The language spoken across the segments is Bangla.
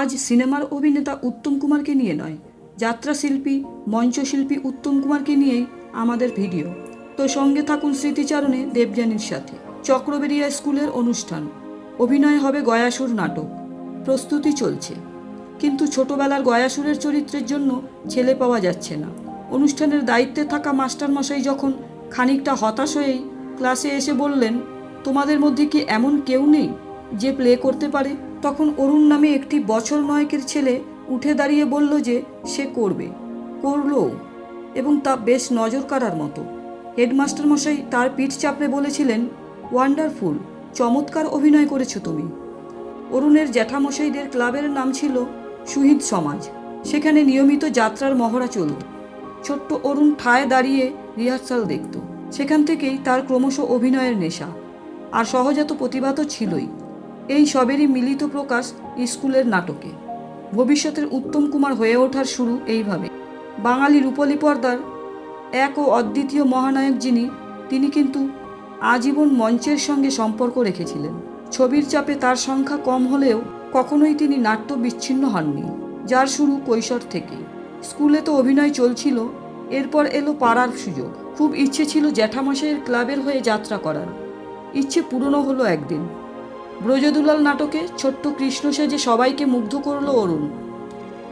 আজ সিনেমার অভিনেতা উত্তম কুমারকে নিয়ে নয় যাত্রা শিল্পী মঞ্চশিল্পী উত্তম কুমারকে নিয়েই আমাদের ভিডিও। তো সঙ্গে থাকুন স্মৃতিচারণে দেবযানীর সাথে। চক্রবেরিয়া স্কুলের অনুষ্ঠান। অভিনয় হবে গয়াসুর নাটক। প্রস্তুতি চলছে। কিন্তু ছোটবেলার গয়াসুরের চরিত্রের জন্য ছেলে পাওয়া যাচ্ছে না। অনুষ্ঠানের দায়িত্বে থাকা মাস্টারমশাই যখন খানিকটা হতাশ হয়েই ক্লাসে এসে বললেন, তোমাদের মধ্যে কি এমন কেউ নেই যে প্লে করতে পারে? তখন অরুণ নামে একটি বছর নয়কের ছেলে উঠে দাঁড়িয়ে বলল যে সে করবে, করল এবং তা বেশ নজর কাড়ার মতো। হেডমাস্টার মশাই তার পিঠ চাপড়ে বলেছিলেন, ওয়ান্ডারফুল, চমৎকার অভিনয় করেছ তুমি। অরুণের জ্যাঠামশাইদের ক্লাবের নাম ছিল সুহিদ সমাজ। সেখানে নিয়মিত যাত্রার মহড়া চলত। ছোট্ট অরুণ ঠায় দাঁড়িয়ে রিহার্সাল দেখত। সেখান থেকেই তার ক্রমশ অভিনয়ের নেশা। আর সহজাত প্রতিভা তো ছিলই। এই সবেরই মিলিত প্রকাশ স্কুলের নাটকে। ভবিষ্যতের উত্তম কুমার হয়ে ওঠার শুরু এইভাবে। বাঙালি রূপলী পর্দার এক ও অদ্বিতীয় মহানায়ক যিনি, তিনি কিন্তু আজীবন মঞ্চের সঙ্গে সম্পর্ক রেখেছিলেন। ছবির চাপে তার সংখ্যা কম হলেও কখনোই তিনি নাট্য বিচ্ছিন্ন হননি, যার শুরু কৈশোর থেকেই। স্কুলে তো অভিনয় চলছিল, এরপর এলো পাড়ার সুযোগ। খুব ইচ্ছে ছিল জ্যাঠামশাইয়ের ক্লাবের হয়ে যাত্রা করার। ইচ্ছে পূরণও হলো একদিন। ব্রজদুলাল নাটকে ছোট্ট কৃষ্ণ সেজে সবাইকে মুগ্ধ করল অরুণ।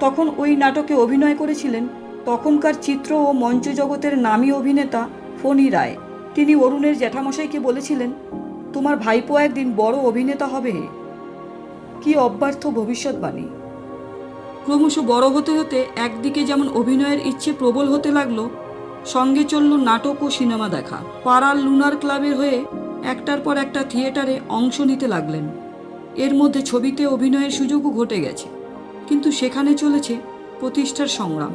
তখন ওই নাটকে অভিনয় করেছিলেন তখনকার চিত্র ও মঞ্চ জগতের নামী অভিনেতা ফণি রায়। তিনি অরুণের জ্যাঠামশাইকে বলেছিলেন, তোমার ভাইপো একদিন বড় অভিনেতা হবে কি অব্যর্থ ভবিষ্যৎবাণী। ক্রমশ বড় হতে হতে একদিকে যেমন অভিনয়ের ইচ্ছে প্রবল হতে লাগল, সঙ্গে চলল নাটক ও সিনেমা দেখা। পাড়ার লুনার ক্লাবের হয়ে একটার পর একটা থিয়েটারে অংশ নিতে লাগলেন। এর মধ্যে ছবিতে অভিনয়ের সুযোগও ঘটে গেছে, কিন্তু সেখানে চলেছে প্রতিষ্ঠার সংগ্রাম।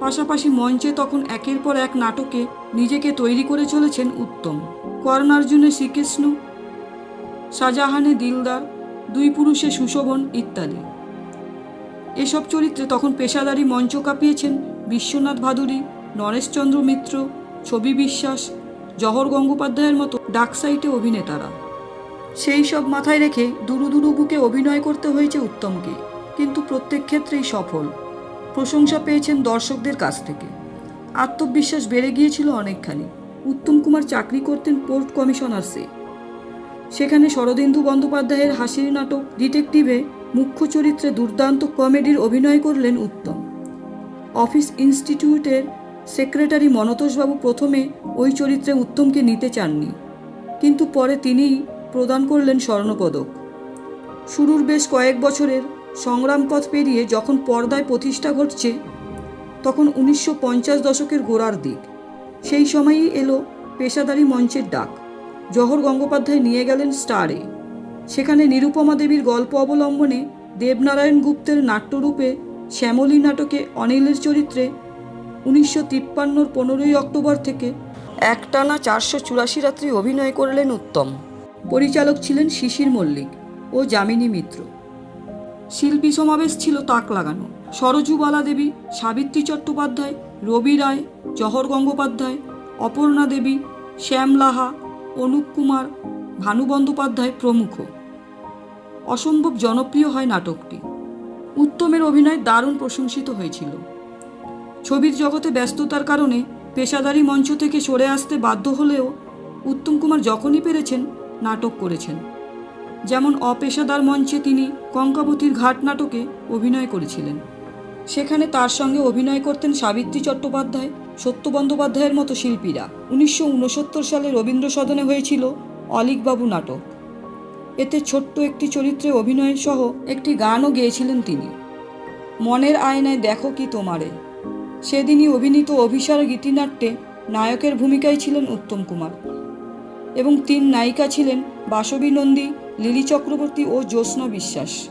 পাশাপাশি মঞ্চে তখন একের পর এক নাটকে নিজেকে তৈরি করে চলেছেন উত্তম। কর্ণার্জুনে শ্রীকৃষ্ণ, শাহজাহানে দিলদার, দুই পুরুষে সুশোভন ইত্যাদি। এসব চরিত্রে তখন পেশাদারি মঞ্চ কাঁপিয়েছেন বিশ্বনাথ ভাদুরী, নরেশচন্দ্র মিত্র, ছবি বিশ্বাস জহর গঙ্গোপাধ্যায়ের মতো ডাকসাইটে অভিনেতারা। সেই সব মাথায় রেখে দুরু দুরু বুকে অভিনয় করতে হয়েছে উত্তমকে, কিন্তু প্রত্যেক ক্ষেত্রেই সফল। প্রশংসা পেয়েছেন দর্শকদের কাছ থেকে। আত্মবিশ্বাস বেড়ে গিয়েছিল অনেকখানি। উত্তম কুমার চাকরি করতেন পোর্ট কমিশনার্সে। সেখানে শরদেন্দু বন্দ্যোপাধ্যায়ের হাসির নাটক ডিটেকটিভে মুখ্য চরিত্রে দুর্দান্ত কমেডির অভিনয় করলেন উত্তম। অফিস ইনস্টিটিউটের সেক্রেটারি মনতোষবাবু প্রথমে ওই চরিত্রে উত্তমকে নিতে চাননি। কিন্তু পরে তিনিই প্রদান করলেন স্বর্ণপদক। শুরুর বেশ কয়েক বছরের সংগ্রাম পথ পেরিয়ে যখন পর্দায় প্রতিষ্ঠা ঘটছে, তখন উনিশশো পঞ্চাশ দশকের গোড়ার দিক। সেই সময়ই এলো পেশাদারি মঞ্চের ডাক। জহর গঙ্গোপাধ্যায় নিয়ে গেলেন স্টারে। সেখানে নিরুপমা দেবীর গল্প অবলম্বনে দেবনারায়ণ গুপ্তের নাট্যরূপে শ্যামলী নাটকে অনিলের চরিত্রে উনিশশো তিপ্পান্নর পনেরোই অক্টোবর থেকে একটানা চারশো চুরাশি রাত্রি অভিনয় করলেন উত্তম। পরিচালক ছিলেন শিশির মল্লিক ও যামিনী মিত্র। শিল্পী সমাবেশ ছিল তাক লাগানো। সরজুবালা দেবী সাবিত্রী চট্টোপাধ্যায়, রবি রায়, জহর গঙ্গোপাধ্যায়, অপর্ণা দেবী, শ্যাম লাহা, অনুপ কুমার, ভানু বন্দ্যোপাধ্যায় প্রমুখ। অসম্ভব জনপ্রিয় হয় নাটকটি। উত্তমের অভিনয় দারুণ প্রশংসিত হয়েছিল। ছবির জগতে ব্যস্ততার কারণে পেশাদারি মঞ্চ থেকে সরে আসতে বাধ্য হলেও উত্তম কুমার যখনই পেরেছেন, নাটক করেছেন। যেমন অপেশাদার মঞ্চে তিনি কঙ্কাবতীর ঘাট নাটকে অভিনয় করেছিলেন। সেখানে তার সঙ্গে অভিনয় করতেন সাবিত্রী চট্টোপাধ্যায় সত্য বন্দ্যোপাধ্যায়ের মতো শিল্পীরা। উনিশশো উনসত্তর সালে রবীন্দ্র সদনে হয়েছিল অলিকবাবু নাটক। এতে ছোট্ট একটি চরিত্রে অভিনয় সহ একটি গানও গেয়েছিলেন তিনি। মনের আয়নায় দেখো কি তোমারে। সেদিনই অভিনীত অভিসার গীতিনাট্যে নায়কের ভূমিকায় ছিলেন উত্তম কুমার। এবং তিন নায়িকা ছিলেন বাসবী নন্দী, লিলি চক্রবর্তী ও জ্যোৎস্না বিশ্বাস।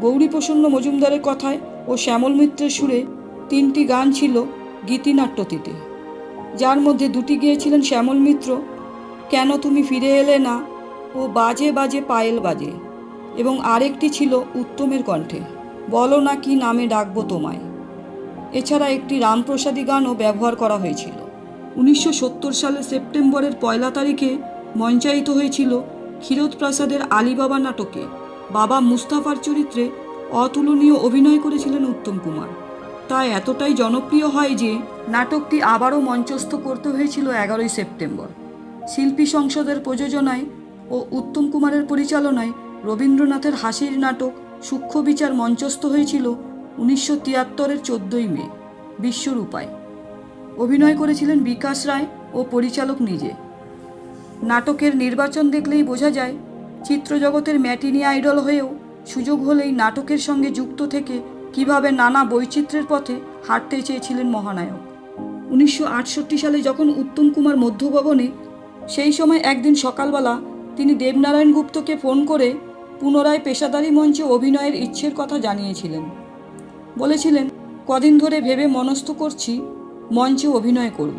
গৌরীপ্রসন্ন মজুমদারের কথায় ও শ্যামল মিত্রের সুরে তিনটি গান ছিল গীতিনাট্যটিতে যার মধ্যে দুটি গিয়েছিলেন শ্যামল মিত্র, কেন তুমি ফিরে এলে না? ও বাজে বাজে পায়েল বাজে। এবং আরেকটি ছিল উত্তমের কণ্ঠে। বলো না কি নামে ডাকবো তোমায়। এছাড়া একটি রামপ্রসাদী গানও ব্যবহার করা হয়েছিল। উনিশশো সত্তর সালে সেপ্টেম্বরের পয়লা তারিখে মঞ্চায়িত হয়েছিল ক্ষীরোদ প্রসাদের আলিবাবা নাটকে। বাবা মুস্তাফার চরিত্রে অতুলনীয় অভিনয় করেছিলেন উত্তম কুমার। তা এতটাই জনপ্রিয় হয় যে নাটকটি আবারও মঞ্চস্থ করতে হয়েছিল এগারোই সেপ্টেম্বর। শিল্পী সংসদের প্রযোজনায় ও উত্তম কুমারের পরিচালনায় রবীন্দ্রনাথের হাসির নাটক সূক্ষ্ম বিচার মঞ্চস্থ হয়েছিল উনিশশো তিয়াত্তরের চোদ্দই মে, বিশ্বর উপায়। অভিনয় করেছিলেন বিকাশ রায় ও পরিচালক নিজে। নাটকের নির্বাচন দেখলেই বোঝা যায়, চিত্রজগতের ম্যাটিনি আইডল হয়েও সুযোগ হলেই নাটকের সঙ্গে যুক্ত থেকে কীভাবে নানা বৈচিত্র্যের পথে হাঁটতে চেয়েছিলেন মহানায়ক। উনিশশো আটষট্টি সালে যখন উত্তম কুমার মধ্যভবনে, সেই সময় একদিন সকালবেলা তিনি দেবনারায়ণ গুপ্তকে ফোন করে পুনরায় পেশাদারি মঞ্চে অভিনয়ের ইচ্ছের কথা জানিয়েছিলেন। বলেছিলেন, কদিন ধরে ভেবে মনস্থ করছি, মঞ্চে অভিনয় করব।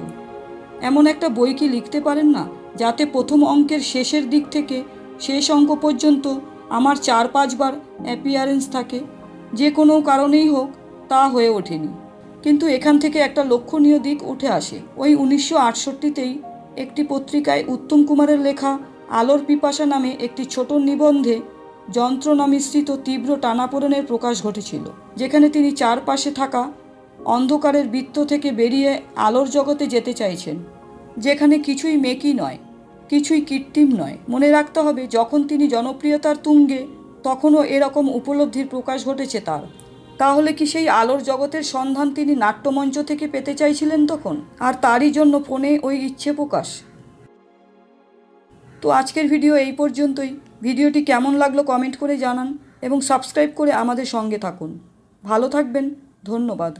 এমন একটা বই কি লিখতে পারেন না, যাতে প্রথম অঙ্কের শেষের দিক থেকে শেষ অঙ্ক পর্যন্ত আমার চার পাঁচবার অ্যাপিয়ারেন্স থাকে। যে কোনো কারণেই হোক, তা হয়ে ওঠেনি। কিন্তু এখান থেকে একটা লক্ষণীয় দিক উঠে আসে। ওই উনিশশো আটষট্টিতেই একটি পত্রিকায় উত্তম কুমারের লেখা আলোর পিপাসা নামে একটি ছোট নিবন্ধে যন্ত্রণা মিশ্রিত তীব্র টানাপোড়েনের প্রকাশ ঘটেছিল, যেখানে তিনি চারপাশে থাকা অন্ধকারের বৃত্ত থেকে বেরিয়ে আলোর জগতে যেতে চাইছেন, যেখানে কিছুই মেকি নয়, কিছুই কৃত্রিম নয়। মনে রাখতে হবে, যখন তিনি জনপ্রিয়তার তুঙ্গে, তখনও এরকম উপলব্ধির প্রকাশ ঘটেছে তার। তাহলে কি সেই আলোর জগতের সন্ধান তিনি নাট্যমঞ্চ থেকে পেতে চাইছিলেন তখন? আর তারই জন্য ফোনে ওই ইচ্ছে প্রকাশ। তো আজকের ভিডিও এই পর্যন্তই। ভিডিওটি কেমন লাগল কমেন্ট করে জানান এবং সাবস্ক্রাইব করে আমাদের সঙ্গে থাকুন। ভালো থাকবেন, ধন্যবাদ।